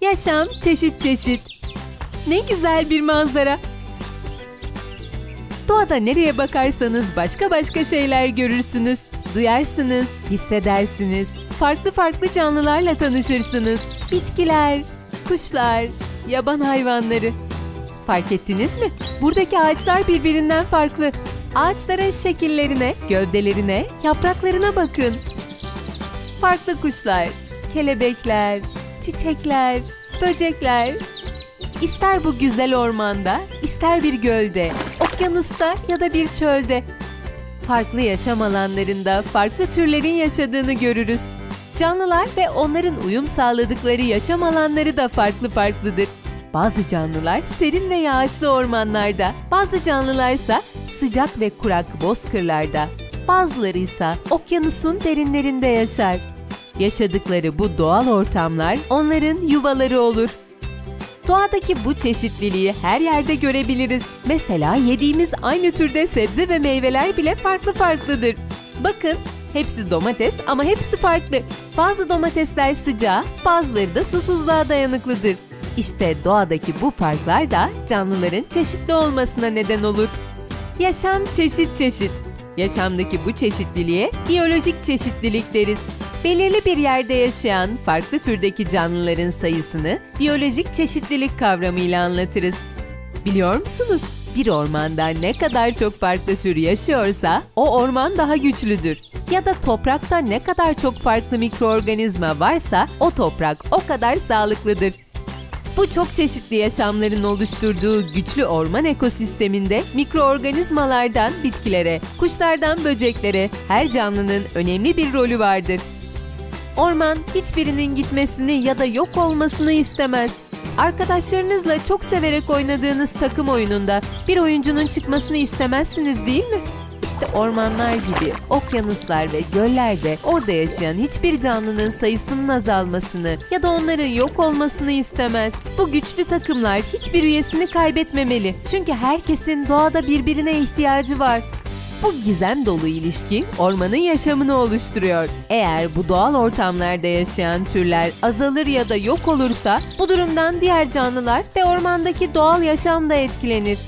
Yaşam çeşit çeşit. Ne güzel bir manzara. Doğada nereye bakarsanız başka başka şeyler görürsünüz, duyarsınız, hissedersiniz. Farklı farklı canlılarla tanışırsınız. Bitkiler, kuşlar, yaban hayvanları. Fark ettiniz mi? Buradaki ağaçlar birbirinden farklı. Ağaçların şekillerine, gövdelerine, yapraklarına bakın. Farklı kuşlar, kelebekler, çiçekler, böcekler. İster bu güzel ormanda, ister bir gölde, okyanusta ya da bir çölde. Farklı yaşam alanlarında farklı türlerin yaşadığını görürüz. Canlılar ve onların uyum sağladıkları yaşam alanları da farklı farklıdır. Bazı canlılar serin ve yağışlı ormanlarda, bazı canlılarsa sıcak ve kurak bozkırlarda, bazıları ise okyanusun derinlerinde yaşar. Yaşadıkları bu doğal ortamlar onların yuvaları olur. Doğadaki bu çeşitliliği her yerde görebiliriz. Mesela yediğimiz aynı türde sebze ve meyveler bile farklı farklıdır. Bakın, hepsi domates ama hepsi farklı. Bazı domatesler sıcağa, bazıları da susuzluğa dayanıklıdır. İşte doğadaki bu farklar da canlıların çeşitli olmasına neden olur. Yaşam çeşit çeşit. Yaşamdaki bu çeşitliliğe biyolojik çeşitlilik deriz. Belirli bir yerde yaşayan farklı türdeki canlıların sayısını biyolojik çeşitlilik kavramıyla anlatırız. Biliyor musunuz? Bir ormanda ne kadar çok farklı tür yaşıyorsa o orman daha güçlüdür. Ya da toprakta ne kadar çok farklı mikroorganizma varsa o toprak o kadar sağlıklıdır. Bu çok çeşitli yaşamların oluşturduğu güçlü orman ekosisteminde mikroorganizmalardan bitkilere, kuşlardan böceklere her canlının önemli bir rolü vardır. Orman hiçbirinin gitmesini ya da yok olmasını istemez. Arkadaşlarınızla çok severek oynadığınız takım oyununda bir oyuncunun çıkmasını istemezsiniz değil mi? İşte ormanlar gibi okyanuslar ve göllerde orada yaşayan hiçbir canlının sayısının azalmasını ya da onların yok olmasını istemez. Bu güçlü takımlar hiçbir üyesini kaybetmemeli. Çünkü herkesin doğada birbirine ihtiyacı var. Bu gizem dolu ilişki ormanın yaşamını oluşturuyor. Eğer bu doğal ortamlarda yaşayan türler azalır ya da yok olursa bu durumdan diğer canlılar ve ormandaki doğal yaşam da etkilenir.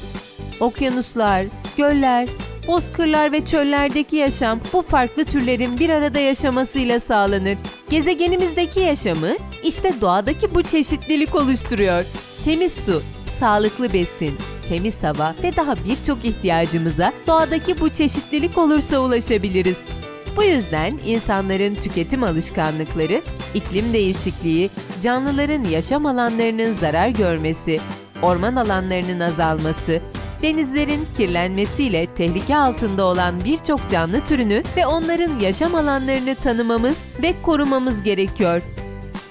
Okyanuslar, göller, bozkırlar ve çöllerdeki yaşam bu farklı türlerin bir arada yaşamasıyla sağlanır. Gezegenimizdeki yaşamı işte doğadaki bu çeşitlilik oluşturuyor. Temiz su, sağlıklı besin, temiz hava ve daha birçok ihtiyacımıza doğadaki bu çeşitlilik olursa ulaşabiliriz. Bu yüzden insanların tüketim alışkanlıkları, iklim değişikliği, canlıların yaşam alanlarının zarar görmesi, orman alanlarının azalması, denizlerin kirlenmesiyle tehlike altında olan birçok canlı türünü ve onların yaşam alanlarını tanımamız ve korumamız gerekiyor.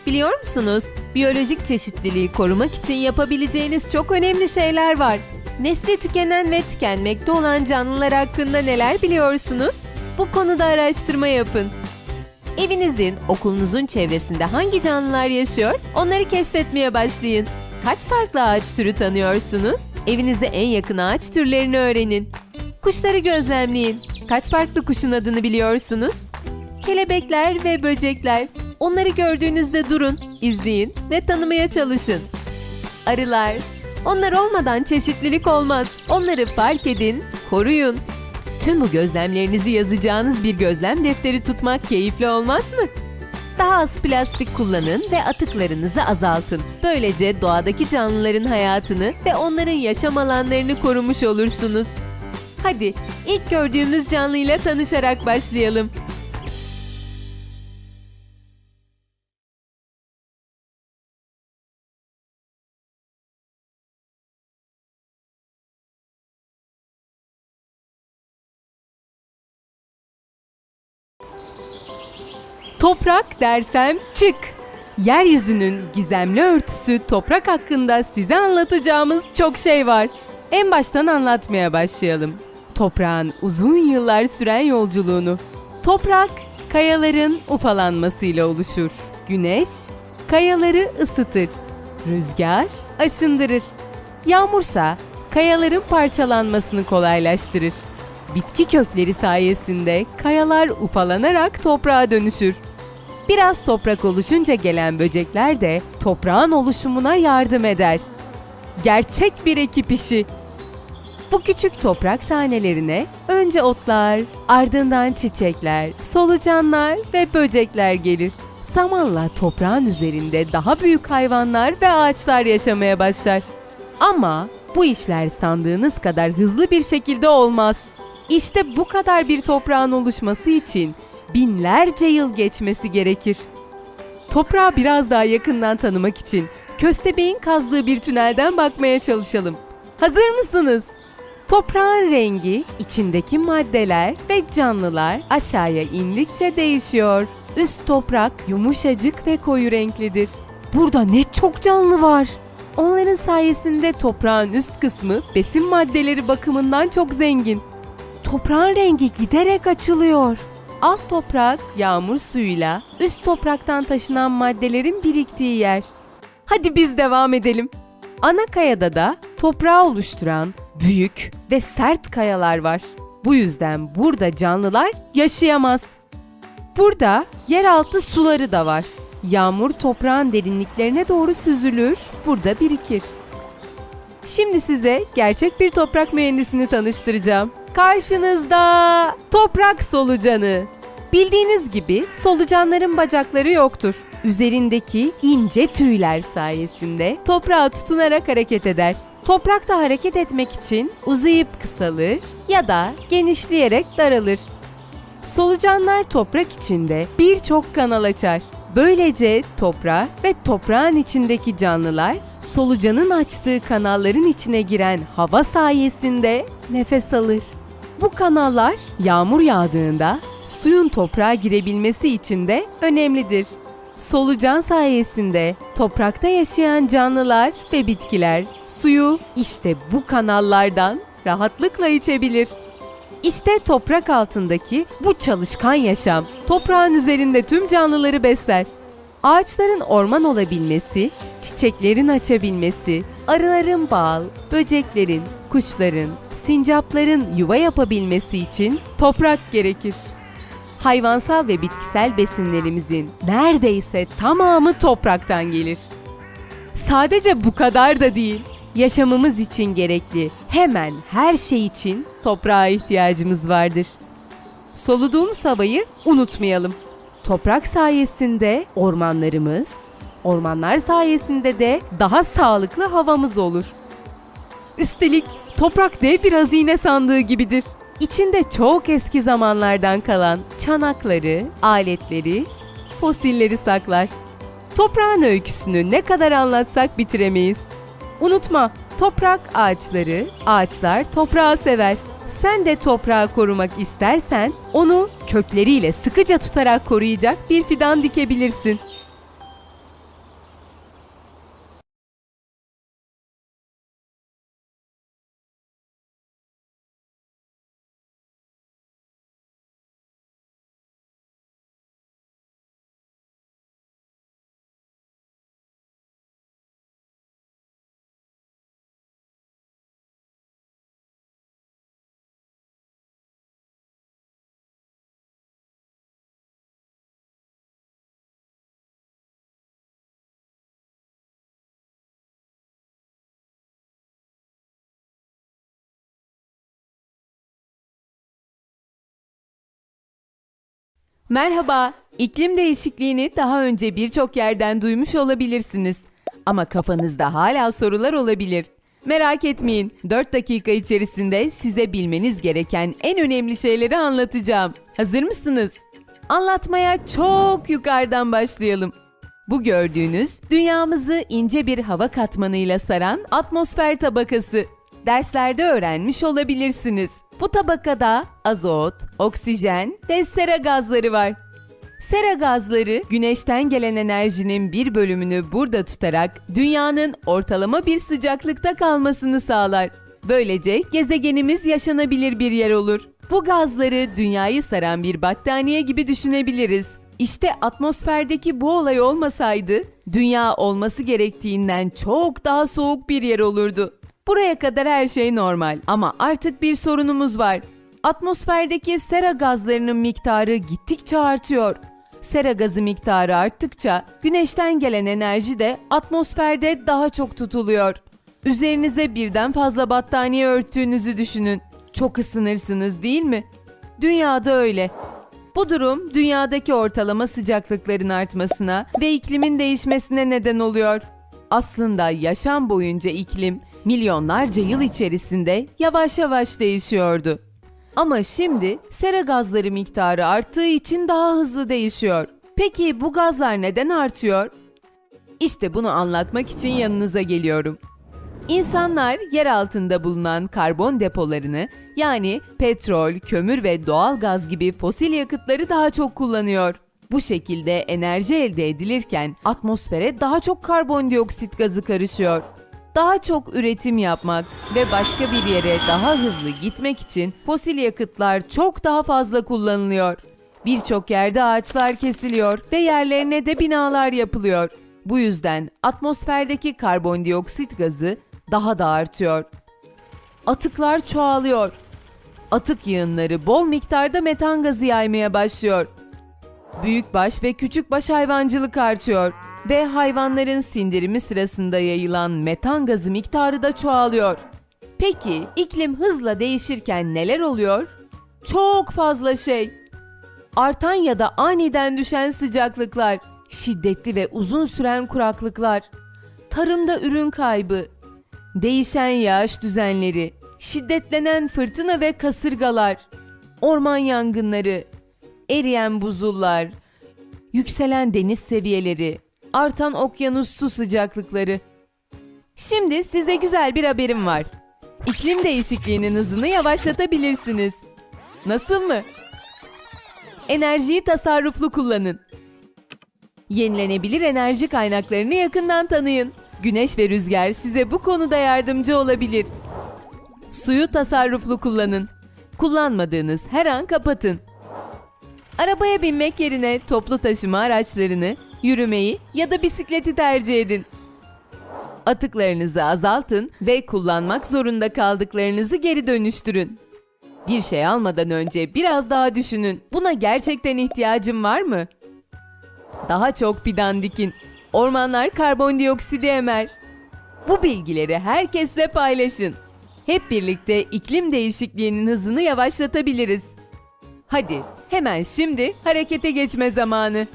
Biliyor musunuz? Biyolojik çeşitliliği korumak için yapabileceğiniz çok önemli şeyler var. Nesli tükenen ve tükenmekte olan canlılar hakkında neler biliyorsunuz? Bu konuda araştırma yapın. Evinizin, okulunuzun çevresinde hangi canlılar yaşıyor? Onları keşfetmeye başlayın. Kaç farklı ağaç türü tanıyorsunuz? Evinize en yakın ağaç türlerini öğrenin. Kuşları gözlemleyin. Kaç farklı kuşun adını biliyorsunuz? Kelebekler ve böcekler. Onları gördüğünüzde durun, izleyin ve tanımaya çalışın. Arılar. Onlar olmadan çeşitlilik olmaz. Onları fark edin, koruyun. Tüm bu gözlemlerinizi yazacağınız bir gözlem defteri tutmak keyifli olmaz mı? Daha az plastik kullanın ve atıklarınızı azaltın. Böylece doğadaki canlıların hayatını ve onların yaşam alanlarını korumuş olursunuz. Hadi ilk gördüğümüz canlıyla tanışarak başlayalım. Toprak dersem çık. Yeryüzünün gizemli örtüsü toprak hakkında size anlatacağımız çok şey var. En baştan anlatmaya başlayalım. Toprağın uzun yıllar süren yolculuğunu. Toprak, kayaların ufalanmasıyla oluşur. Güneş, kayaları ısıtır. Rüzgar, aşındırır. Yağmursa, kayaların parçalanmasını kolaylaştırır. Bitki kökleri sayesinde kayalar ufalanarak toprağa dönüşür. Biraz toprak oluşunca gelen böcekler de toprağın oluşumuna yardım eder. Gerçek bir ekip işi. Bu küçük toprak tanelerine önce otlar, ardından çiçekler, solucanlar ve böcekler gelir. Zamanla toprağın üzerinde daha büyük hayvanlar ve ağaçlar yaşamaya başlar. Ama bu işler sandığınız kadar hızlı bir şekilde olmaz. İşte bu kadar bir toprağın oluşması için binlerce yıl geçmesi gerekir. Toprağı biraz daha yakından tanımak için köstebeğin kazdığı bir tünelden bakmaya çalışalım. Hazır mısınız? Toprağın rengi, içindeki maddeler ve canlılar aşağıya indikçe değişiyor. Üst toprak yumuşacık ve koyu renklidir. Burada ne çok canlı var. Onların sayesinde toprağın üst kısmı besin maddeleri bakımından çok zengin. Toprağın rengi giderek açılıyor. Alt toprak yağmur suyuyla üst topraktan taşınan maddelerin biriktiği yer. Hadi biz devam edelim. Ana kayada da toprağı oluşturan büyük ve sert kayalar var. Bu yüzden burada canlılar yaşayamaz. Burada yeraltı suları da var. Yağmur toprağın derinliklerine doğru süzülür, burada birikir. Şimdi size gerçek bir toprak mühendisini tanıştıracağım. Karşınızda toprak solucanı. Bildiğiniz gibi solucanların bacakları yoktur. Üzerindeki ince tüyler sayesinde toprağa tutunarak hareket eder. Toprakta hareket etmek için uzayıp kısalır ya da genişleyerek daralır. Solucanlar toprak içinde birçok kanal açar. Böylece toprağa ve toprağın içindeki canlılar solucanın açtığı kanalların içine giren hava sayesinde nefes alır. Bu kanallar yağmur yağdığında suyun toprağa girebilmesi için de önemlidir. Solucan sayesinde toprakta yaşayan canlılar ve bitkiler suyu işte bu kanallardan rahatlıkla içebilir. İşte toprak altındaki bu çalışkan yaşam toprağın üzerinde tüm canlıları besler. Ağaçların orman olabilmesi, çiçeklerin açabilmesi, arıların bal, böceklerin, kuşların, sincapların yuva yapabilmesi için toprak gerekir. Hayvansal ve bitkisel besinlerimizin neredeyse tamamı topraktan gelir. Sadece bu kadar da değil. Yaşamımız için gerekli hemen her şey için toprağa ihtiyacımız vardır. Soluduğumuz havayı unutmayalım. Toprak sayesinde ormanlarımız, ormanlar sayesinde de daha sağlıklı havamız olur. Üstelik toprak dev bir hazine sandığı gibidir. İçinde çok eski zamanlardan kalan çanakları, aletleri, fosilleri saklar. Toprağın öyküsünü ne kadar anlatsak bitiremeyiz. Unutma, toprak ağaçları, ağaçlar toprağı sever. Sen de toprağı korumak istersen onu kökleriyle sıkıca tutarak koruyacak bir fidan dikebilirsin. Merhaba, iklim değişikliğini daha önce birçok yerden duymuş olabilirsiniz. Ama kafanızda hala sorular olabilir. Merak etmeyin, 4 dakika içerisinde size bilmeniz gereken en önemli şeyleri anlatacağım. Hazır mısınız? Anlatmaya çok yukarıdan başlayalım. Bu gördüğünüz dünyamızı ince bir hava katmanıyla saran atmosfer tabakası. Derslerde öğrenmiş olabilirsiniz. Bu tabakada azot, oksijen ve sera gazları var. Sera gazları güneşten gelen enerjinin bir bölümünü burada tutarak dünyanın ortalama bir sıcaklıkta kalmasını sağlar. Böylece gezegenimiz yaşanabilir bir yer olur. Bu gazları dünyayı saran bir battaniye gibi düşünebiliriz. İşte atmosferdeki bu olay olmasaydı dünya olması gerektiğinden çok daha soğuk bir yer olurdu. Buraya kadar her şey normal ama artık bir sorunumuz var. Atmosferdeki sera gazlarının miktarı gittikçe artıyor. Sera gazı miktarı arttıkça güneşten gelen enerji de atmosferde daha çok tutuluyor. Üzerinize birden fazla battaniye örttüğünüzü düşünün. Çok ısınırsınız değil mi? Dünyada öyle. Bu durum dünyadaki ortalama sıcaklıkların artmasına ve iklimin değişmesine neden oluyor. Aslında yaşam boyunca iklim milyonlarca yıl içerisinde yavaş yavaş değişiyordu. Ama şimdi sera gazları miktarı arttığı için daha hızlı değişiyor. Peki bu gazlar neden artıyor? İşte bunu anlatmak için yanınıza geliyorum. İnsanlar yer altında bulunan karbon depolarını yani petrol, kömür ve doğal gaz gibi fosil yakıtları daha çok kullanıyor. Bu şekilde enerji elde edilirken atmosfere daha çok karbondioksit gazı karışıyor. Daha çok üretim yapmak ve başka bir yere daha hızlı gitmek için fosil yakıtlar çok daha fazla kullanılıyor. Birçok yerde ağaçlar kesiliyor ve yerlerine de binalar yapılıyor. Bu yüzden atmosferdeki karbondioksit gazı daha da artıyor. Atıklar çoğalıyor. Atık yığınları bol miktarda metan gazı yaymaya başlıyor. Büyükbaş ve küçükbaş hayvancılık artıyor ve hayvanların sindirimi sırasında yayılan metan gazı miktarı da çoğalıyor. Peki iklim hızla değişirken neler oluyor? Çok fazla şey. Artan ya da aniden düşen sıcaklıklar, şiddetli ve uzun süren kuraklıklar, tarımda ürün kaybı, değişen yağış düzenleri, şiddetlenen fırtına ve kasırgalar, orman yangınları, eriyen buzullar, yükselen deniz seviyeleri, artan okyanus su sıcaklıkları. Şimdi size güzel bir haberim var. İklim değişikliğinin hızını yavaşlatabilirsiniz. Nasıl mı? Enerjiyi tasarruflu kullanın. Yenilenebilir enerji kaynaklarını yakından tanıyın. Güneş ve rüzgar size bu konuda yardımcı olabilir. Suyu tasarruflu kullanın. Kullanmadığınız her an kapatın. Arabaya binmek yerine toplu taşıma araçlarını, yürümeyi ya da bisikleti tercih edin. Atıklarınızı azaltın ve kullanmak zorunda kaldıklarınızı geri dönüştürün. Bir şey almadan önce biraz daha düşünün. Buna gerçekten ihtiyacım var mı? Daha çok fidan dikin. Ormanlar karbondioksidi emer. Bu bilgileri herkesle paylaşın. Hep birlikte iklim değişikliğinin hızını yavaşlatabiliriz. Hadi hemen şimdi harekete geçme zamanı.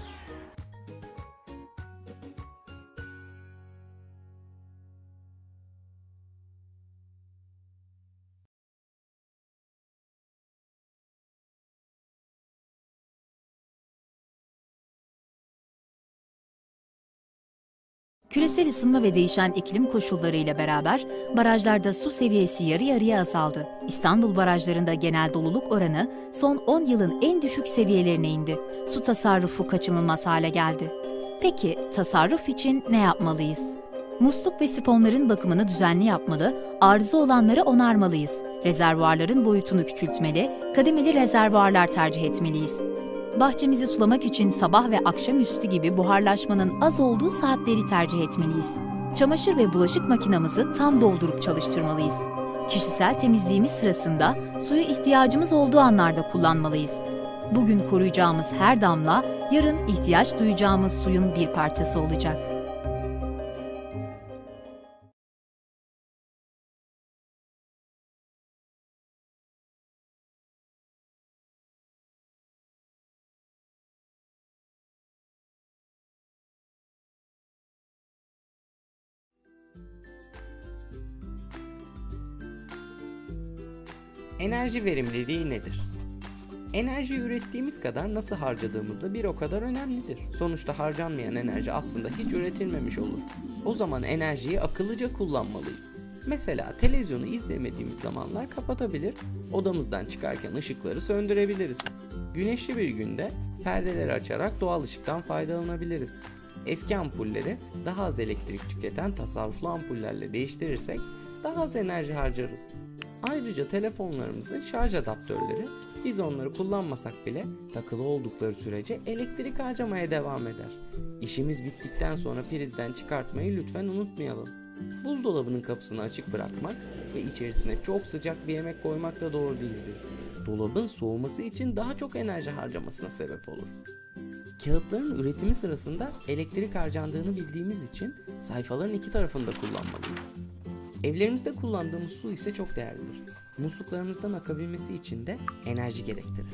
Küresel ısınma ve değişen iklim koşulları ile beraber barajlarda su seviyesi yarı yarıya azaldı. İstanbul barajlarında genel doluluk oranı son 10 yılın en düşük seviyelerine indi. Su tasarrufu kaçınılmaz hale geldi. Peki tasarruf için ne yapmalıyız? Musluk ve sifonların bakımını düzenli yapmalı, arıza olanları onarmalıyız. Rezervuarların boyutunu küçültmeli, kademeli rezervuarlar tercih etmeliyiz. Bahçemizi sulamak için sabah ve akşamüstü gibi buharlaşmanın az olduğu saatleri tercih etmeliyiz. Çamaşır ve bulaşık makinamızı tam doldurup çalıştırmalıyız. Kişisel temizliğimiz sırasında suyu ihtiyacımız olduğu anlarda kullanmalıyız. Bugün koruyacağımız her damla yarın ihtiyaç duyacağımız suyun bir parçası olacak. Enerji verimliliği nedir? Enerji ürettiğimiz kadar nasıl harcadığımız da bir o kadar önemlidir. Sonuçta harcanmayan enerji aslında hiç üretilmemiş olur. O zaman enerjiyi akıllıca kullanmalıyız. Mesela televizyonu izlemediğimiz zamanlar kapatabilir, odamızdan çıkarken ışıkları söndürebiliriz. Güneşli bir günde perdeleri açarak doğal ışıktan faydalanabiliriz. Eski ampulleri daha az elektrik tüketen tasarruflu ampullerle değiştirirsek daha az enerji harcarız. Ayrıca telefonlarımızın şarj adaptörleri biz onları kullanmasak bile takılı oldukları sürece elektrik harcamaya devam eder. İşimiz bittikten sonra prizden çıkartmayı lütfen unutmayalım. Buzdolabının kapısını açık bırakmak ve içerisine çok sıcak bir yemek koymak da doğru değildir. Dolabın soğuması için daha çok enerji harcamasına sebep olur. Kağıtların üretimi sırasında elektrik harcandığını bildiğimiz için sayfaların iki tarafını da kullanmalıyız. Evlerimizde kullandığımız su ise çok değerlidir. Musluklarımızdan akabilmesi için de enerji gerektirir.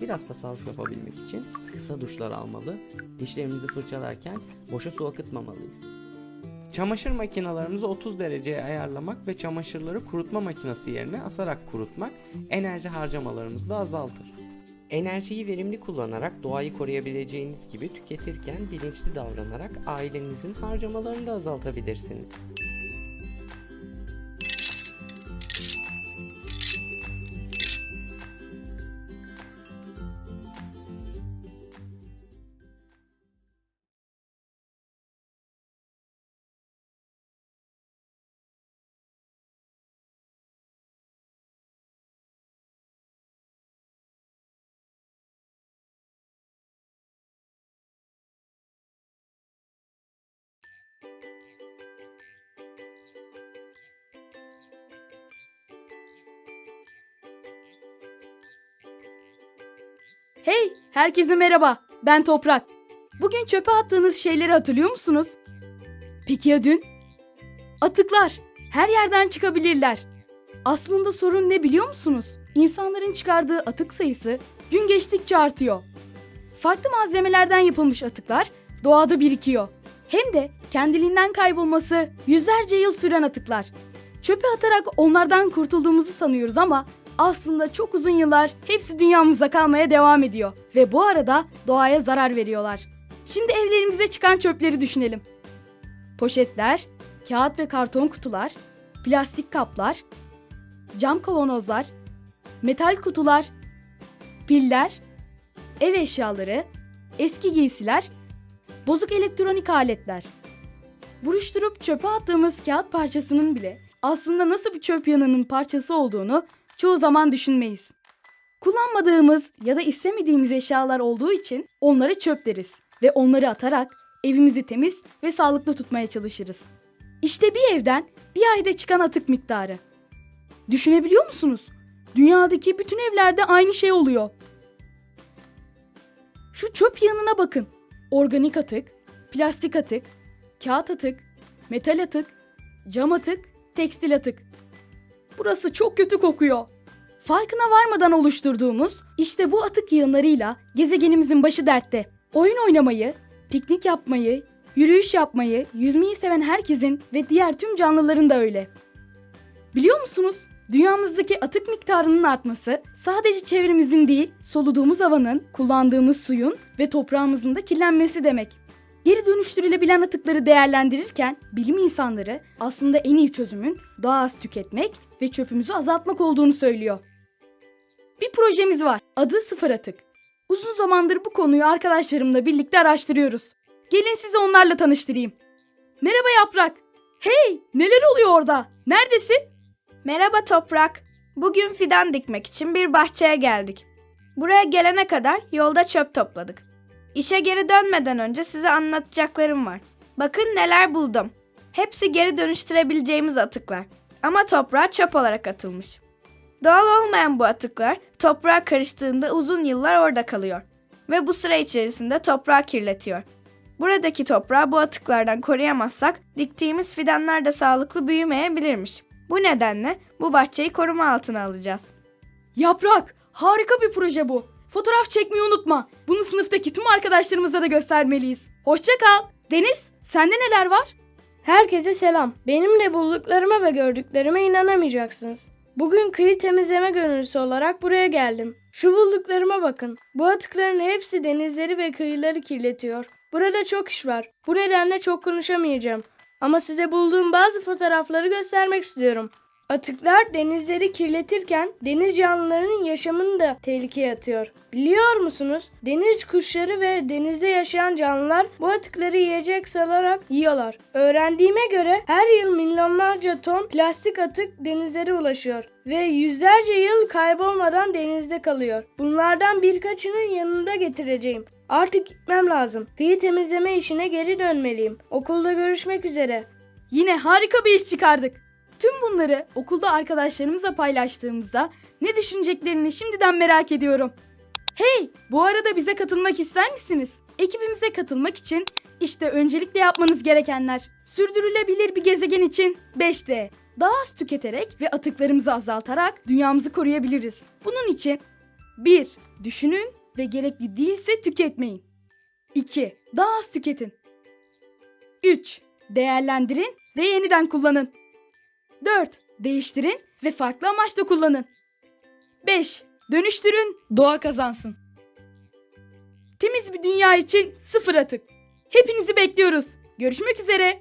Biraz tasarruf yapabilmek için kısa duşlar almalı, dişlerimizi fırçalarken boşa su akıtmamalıyız. Çamaşır makinalarımızı 30 dereceye ayarlamak ve çamaşırları kurutma makinesi yerine asarak kurutmak enerji harcamalarımızı da azaltır. Enerjiyi verimli kullanarak doğayı koruyabileceğiniz gibi tüketirken bilinçli davranarak ailenizin harcamalarını da azaltabilirsiniz. Hey, herkese merhaba. Ben Toprak. Bugün çöpe attığınız şeyleri hatırlıyor musunuz? Peki ya dün? Atıklar. Her yerden çıkabilirler. Aslında sorun ne biliyor musunuz? İnsanların çıkardığı atık sayısı gün geçtikçe artıyor. Farklı malzemelerden yapılmış atıklar doğada birikiyor. Hem de kendiliğinden kaybolması yüzlerce yıl süren atıklar. Çöpe atarak onlardan kurtulduğumuzu sanıyoruz ama aslında çok uzun yıllar hepsi dünyamıza kalmaya devam ediyor ve bu arada doğaya zarar veriyorlar. Şimdi evlerimize çıkan çöpleri düşünelim. Poşetler, kağıt ve karton kutular, plastik kaplar, cam kavanozlar, metal kutular, piller, ev eşyaları, eski giysiler, bozuk elektronik aletler. Buruşturup çöpe attığımız kağıt parçasının bile aslında nasıl bir çöp yanının parçası olduğunu çoğu zaman düşünmeyiz. Kullanmadığımız ya da istemediğimiz eşyalar olduğu için onları çöp deriz ve onları atarak evimizi temiz ve sağlıklı tutmaya çalışırız. İşte bir evden bir ayda çıkan atık miktarı. Düşünebiliyor musunuz? Dünyadaki bütün evlerde aynı şey oluyor. Şu çöp yanına bakın. Organik atık, plastik atık, kağıt atık, metal atık, cam atık, tekstil atık. Burası çok kötü kokuyor. Farkına varmadan oluşturduğumuz işte bu atık yığınlarıyla gezegenimizin başı dertte. Oyun oynamayı, piknik yapmayı, yürüyüş yapmayı, yüzmeyi seven herkesin ve diğer tüm canlıların da öyle. Biliyor musunuz? Dünyamızdaki atık miktarının artması sadece çevremizin değil, soluduğumuz havanın, kullandığımız suyun ve toprağımızın da kirlenmesi demek. Geri dönüştürülebilen atıkları değerlendirirken bilim insanları aslında en iyi çözümün daha az tüketmek ve çöpümüzü azaltmak olduğunu söylüyor. Bir projemiz var. Adı Sıfır Atık. Uzun zamandır bu konuyu arkadaşlarımla birlikte araştırıyoruz. Gelin sizi onlarla tanıştırayım. Merhaba Yaprak. Hey, neler oluyor orada? Neredesin? Merhaba Toprak. Bugün fidan dikmek için bir bahçeye geldik. Buraya gelene kadar yolda çöp topladık. İşe geri dönmeden önce size anlatacaklarım var. Bakın neler buldum. Hepsi geri dönüştürebileceğimiz atıklar. Ama toprağa çöp olarak atılmış. Doğal olmayan bu atıklar toprağa karıştığında uzun yıllar orada kalıyor. Ve bu süre içerisinde toprağı kirletiyor. Buradaki toprağı bu atıklardan koruyamazsak diktiğimiz fidanlar da sağlıklı büyümeyebilirmiş. Bu nedenle bu bahçeyi koruma altına alacağız. Yaprak, harika bir proje bu. Fotoğraf çekmeyi unutma. Bunu sınıftaki tüm arkadaşlarımıza da göstermeliyiz. Hoşça kal. Deniz, sende neler var? Herkese selam. Benimle bulduklarıma ve gördüklerime inanamayacaksınız. Bugün kıyı temizleme gönüllüsü olarak buraya geldim. Şu bulduklarıma bakın. Bu atıkların hepsi denizleri ve kıyıları kirletiyor. Burada çok iş var. Bu nedenle çok konuşamayacağım. Ama size bulduğum bazı fotoğrafları göstermek istiyorum. Atıklar denizleri kirletirken deniz canlılarının yaşamını da tehlikeye atıyor. Biliyor musunuz? Deniz kuşları ve denizde yaşayan canlılar bu atıkları yiyecek salarak yiyorlar. Öğrendiğime göre her yıl milyonlarca ton plastik atık denizlere ulaşıyor ve yüzlerce yıl kaybolmadan denizde kalıyor. Bunlardan birkaçını yanımda getireceğim. Artık gitmem lazım. Kıyı temizleme işine geri dönmeliyim. Okulda görüşmek üzere. Yine harika bir iş çıkardık. Tüm bunları okulda arkadaşlarımızla paylaştığımızda ne düşüneceklerini şimdiden merak ediyorum. Hey, bu arada bize katılmak ister misiniz? Ekibimize katılmak için işte öncelikle yapmanız gerekenler. Sürdürülebilir bir gezegen için 5D. Daha az tüketerek ve atıklarımızı azaltarak dünyamızı koruyabiliriz. Bunun için 1. Düşünün ve gerekli değilse tüketmeyin. 2. Daha az tüketin. 3. Değerlendirin ve yeniden kullanın. 4. Değiştirin ve farklı amaçla kullanın. 5. Dönüştürün, doğa kazansın. Temiz bir dünya için sıfır atık. Hepinizi bekliyoruz. Görüşmek üzere.